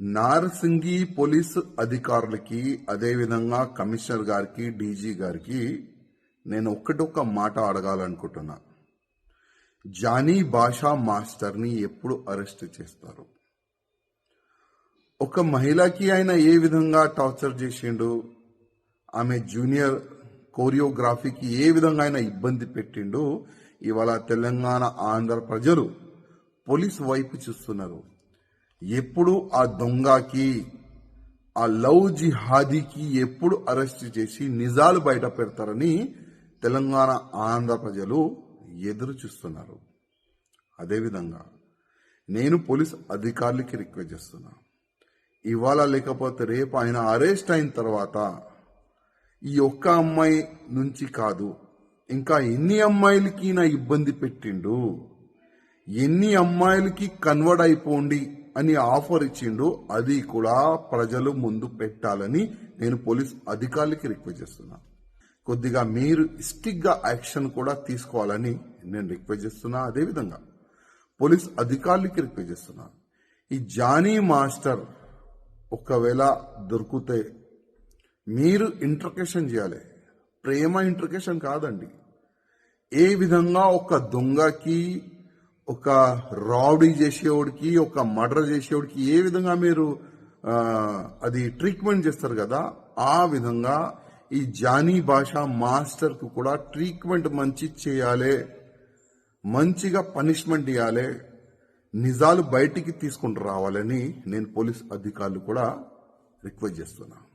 Narsingi police అధికారులకి అదేవిధంగా commissioner గారికి డీజీ గారికి నేను ఒక్కటొక్క మాట అడగాలనుకుంటున్నా. జానీ భాషా మాస్టర్ని ఎప్పుడు అరెస్ట్ చేస్తారు? ఒక మహిళకి ఆయన ఏ విధంగా టార్చర్ చేసిండు? ఆమె జూనియర్ కోరియోగ్రఫీకి ఏ విధంగా ఆయన ఇబ్బంది పెట్టిండు? ఇవాళ తెలంగాణ ఆంధ్ర ప్రజలు పోలీస్ వైపు చూస్తున్నారు. ఎప్పుడు ఆ దొంగకి ఆ లవ్ జిహాదీకి ఎప్పుడు అరెస్ట్ చేసి నిజాలు బయట పెడతారని తెలంగాణ ఆంధ్ర ప్రజలు ఎదురు చూస్తున్నారు. అదేవిధంగా నేను పోలీస్ అధికారులకి రిక్వెస్ట్ చేస్తున్నా. ఇవాళ లేకపోతే రేపు ఆయన అరెస్ట్ అయిన తర్వాత ఈ ఒక్క అమ్మాయి నుంచి కాదు ఇంకా ఎన్ని అమ్మాయిలకి నా ఇబ్బంది పెట్టిండు? ఎన్ని అమ్మాయిలకి కన్వర్ట్ అయిపోండి? అని ఆఫర్ ఇచ్చిండు అది కూడా ప్రజలు ముందు పెట్టాలని నేను పోలీస్ అధికారులకి రిక్వెస్ట్ చేస్తున్నా. కొద్దిగా మీరు స్టిక్గా యాక్షన్ కూడా తీసుకోవాలని నేను రిక్వెస్ట్ చేస్తున్నా అదేవిధంగా పోలీస్ అధికారులకి రిక్వెస్ట్ చేస్తున్నా. ఈ జానీ మాస్టర్ ఒకవేళ దొరికితే మీరు ఇంటర్కేషన్ చేయాలి. ప్రేమ ఇంటర్కేషన్ కాదండి. ఏ విధంగా ఒక దొంగకి ఒక రాడీ చేసేవాడికి ఒక మర్డర్ చేసేవాడికి ఏ విధంగా మీరు అది ట్రీట్మెంట్ చేస్తారు కదా ఆ విధంగా ఈ జానీ భాష మాస్టర్కు కూడా ట్రీట్మెంట్ మంచి చేయాలి మంచిగా పనిష్మెంట్ ఇవ్వాలి నిజాలు బయటికి తీసుకుంటూ రావాలని నేను పోలీస్ అధికారులు కూడా రిక్వెస్ట్ చేస్తున్నాను